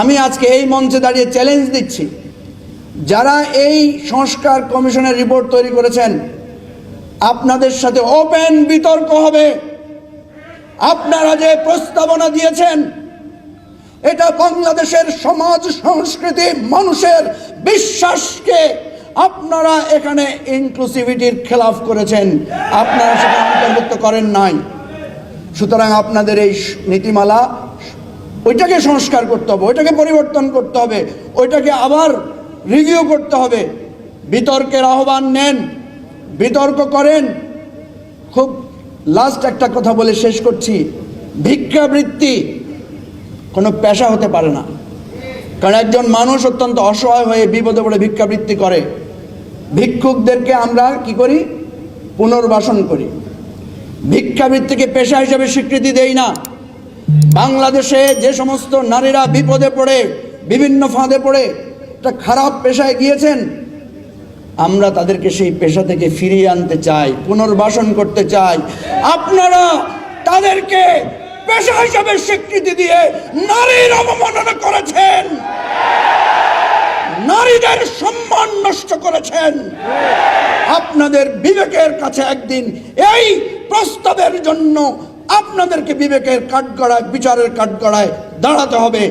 আমি আজকে এই মঞ্চে দাঁড়িয়ে চ্যালেঞ্জ দিচ্ছি। যারা এই সংস্কার কমিশনের রিপোর্ট তৈরি করেছেন, আপনাদের সাথে ওপেন বিতর্ক হবে। আপনারা যে প্রস্তাবনা দিয়েছেন, এটা বাংলাদেশের সমাজ, সংস্কৃতি, মানুষের বিশ্বাসকে আপনারা এখানে ইনক্লুসিভিটির খেলাফ করেছেন। আপনারা সেটা অন্তর্ভুক্ত করেন নাই। সুতরাং আপনাদের এই নীতিমালা ওইটাকে সংস্কার করতে হবে, ওইটাকে পরিবর্তন করতে হবে, ওইটাকে আবার রিভিউ করতে হবে। বিতর্কের আহ্বান নেন, বিতর্ক করেন। খুব লাস্ট একটা কথা বলে শেষ করছি। ভিক্ষাবৃত্তি কোনো পেশা হতে পারে না। কারণ একজন মানুষ অত্যন্ত অসহায় হয়ে বিপদে পড়ে ভিক্ষাবৃত্তি করে। ভিক্ষুকদেরকে আমরা কি করি? পুনর্বাসন করি। ভিক্ষাবৃত্তিকে পেশা হিসেবে স্বীকৃতি দেই না। বাংলাদেশে যে সমস্ত নারীরা বিপদে পড়ে, বিভিন্ন ফাঁদে পড়ে, একটা খারাপ পেশায় গিয়েছেন, আমরা তাদেরকে সেই পেশা থেকে ফিরিয়ে আনতে চাই, পুনর্বাসন করতে চাই। আপনারা তাদেরকে পেশা হিসাবে স্বীকৃতি দিয়ে নারীর অবমাননা করেছেন। নারীদের সম্মান নষ্ট করেছেন। আপনাদের বিবেকের কাছে একদিন এই প্রস্তাবের জন্য আপনাদেরকে বিবেকের কাঠগড়ায় বিচারের কাঠগড়ায় দাঁড়াতে হবে।